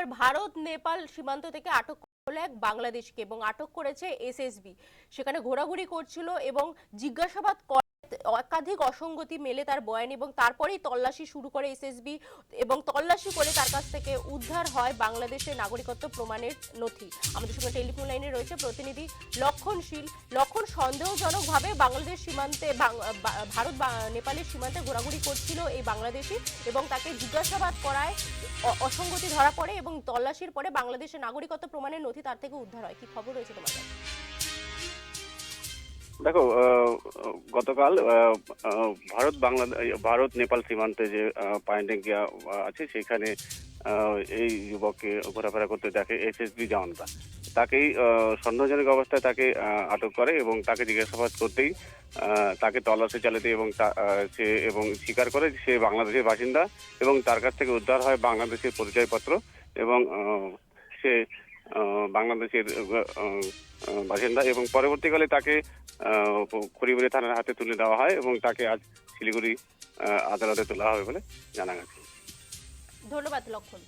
খবর ভারত, নেপাল সীমান্ত থেকে আটক হলো এক বাংলাদেশকে এবং আটক করেছে এসএসবি। সেখানে ঘোরাঘুরি করছিল এবং জিজ্ঞাসাবাদ একাধিক অসঙ্গতি মেলে তার বয়ান এবং তারপরেই তল্লাশি শুরু করে এসএসবি এবং তল্লাশি করে তার কাছ থেকে উদ্ধার হয় বাংলাদেশের নাগরিকত্ব প্রমাণের নথি। আমাদের সঙ্গে টেলিফোন লাইনে রয়েছে প্রতিনিধি লক্ষণশীল। লক্ষণ সন্দেহজনকভাবে বাংলাদেশ সীমান্তে ভারত নেপালের সীমান্তে ঘোরাঘুরি করছিল এই বাংলাদেশি এবং তাকে জিজ্ঞাসাবাদ করায় অসঙ্গতি ধরা পড়ে এবং তল্লাশির পরে বাংলাদেশের নাগরিকত্ব প্রমাণের নথি তার থেকে উদ্ধার হয়। কি খবর রয়েছে তোমার কাছে দেখো গতকাল ভারত বাংলাদেশ ভারত, নেপাল সীমান্তে যে পয়েন্টিং আছে সেখানে এই যুবককে ঘোরাফেরা করতে দেখে এসএসবি জওয়ানরা। তাকেই সন্দেহজনক অবস্থায় তাকে আটক করে এবং তাকে জিজ্ঞাসাবাদ করতেই তাকে তল্লাশি চালাতে এবং সে এবং স্বীকার করে সে বাংলাদেশের বাসিন্দা এবং তার কাছ থেকে উদ্ধার হয় বাংলাদেশের পরিচয়পত্র এবং সে বাংলাদেশের বাসিন্দা এবং পরবর্তীকালে তাকে খড়িবাড়ি থানার হাতে তুলে দেওয়া হয় এবং তাকে আজ শিলিগুড়ি আদালতে তোলা হবে বলে জানা গেছে। ধন্যবাদ, লক্ষণ।